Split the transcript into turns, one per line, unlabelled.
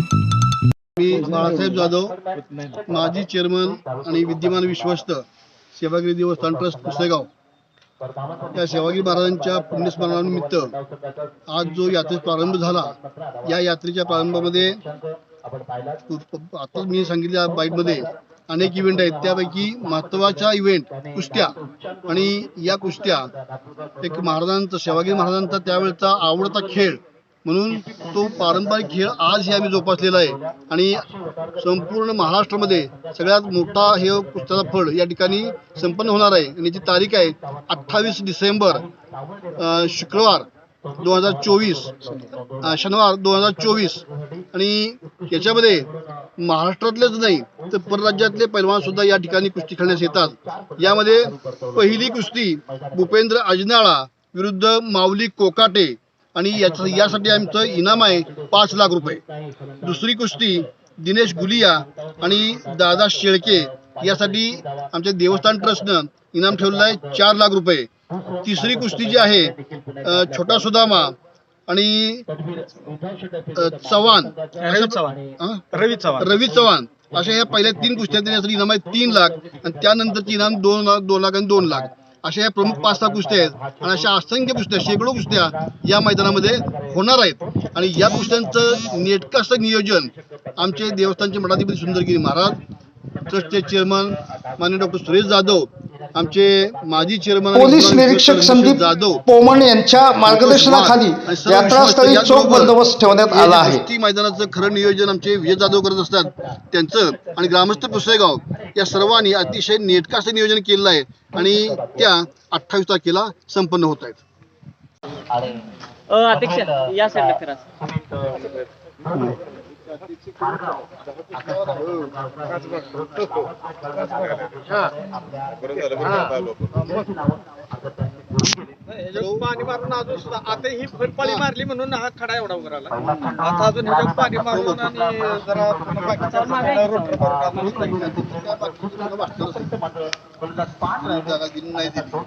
मी बाळासाहेब जाधव माजी चेअरमन आणि विद्यमान विश्वस्त सेवागिरी देवस्थान ट्रस्ट पुसेगाव. या सेवागिरी महाराजांच्या पुण्यस्मरणानिमित्त आज जो यात्रेचा प्रारंभ झाला या यात्रेच्या प्रारंभामध्ये आता मी सांगितल्या बाईटमध्ये अनेक इव्हेंट आहेत. त्यापैकी महत्त्वाचा इव्हेंट कुस्त्या आणि या कुस्त्या एक महाराजांचा सेवागिरी महाराजांचा त्यावेळचा आवडता खेळ म्हणून तो पारंपरिक खेळ आज आम्ही जोपासलेला आहे. आणि संपूर्ण महाराष्ट्रामध्ये सगळ्यात मोठा हे पुस्तकाचा फळ या ठिकाणी संपन्न होणार आहे. आणि याची तारीख आहे अठ्ठावीस डिसेंबर शुक्रवार दोन हजार चोवीस शनिवार दोन हजार चोवीस. आणि याच्यामध्ये महाराष्ट्रातलेच नाही तर परराज्यातले पैलवान सुद्धा या ठिकाणी कुस्ती खेळण्यास येतात. यामध्ये पहिली कुस्ती भूपेंद्र अजनाळा विरुद्ध माऊली कोकाटे आणि याचं यासाठी आमचं इनाम आहे पाच लाख रुपये. दुसरी कुस्ती दिनेश गुलिया आणि दादा शेळके यासाठी आमच्या देवस्थान ट्रस्टनं इनाम ठेवलेलं आहे चार लाख रुपये. तिसरी कुस्ती जी आहे छोटा सुदामा आणि चव्हाण.
रवी चव्हाण? रवी चव्हाण.
रवी चव्हाण. अशा या पहिल्या तीन कुस्त्या देण्यासाठी इनाम आहे तीन लाख आणि त्यानंतरची इनाम दोन लाख दोन लाख आणि दोन लाख. अशा या प्रमुख पाच सहा कुस्त्या आहेत आणि अशा असंख्य कुस्त्या शेकडो कुस्त्या या मैदानामध्ये होणार आहेत. आणि या कुस्त्यांचं नेटकं असं नियोजन आमचे देवस्थानचे मठाधिपती सुंदरगिरी महाराज ट्रस्टचे चेअरमन माननीय डॉक्टर सुरेश जाधव आमचे माजी चेअरमन
पोलीस निरीक्षक संदीप
जाधव
पोमण यांच्या मार्गदर्शनाखाली यात्रास्थळी चोख बंदोबस्त ठेवण्यात आला आहे.
मैदानाचं खरं नियोजन आमचे विजय जाधव करत असतात त्यांचं आणि ग्रामस्थ पुसेगाव या सर्वांनी अतिशय नेटकं असं नियोजन केलेलं आहे आणि त्या अठ्ठावीस तारखेला संपन्न होत आहेत.
अ, अध्यक्ष या साईडला फिरा.
पाणी मारून अजून सुद्धा आता ही फळपाळी मारली म्हणून हा खडा एवढा उभा राहिला आता अजून ह्याच्यात पाणी मारून आणि जरा पुन्हा बाकीचं सगळं रोटर मारून अजून
जागा दिली नाही दिली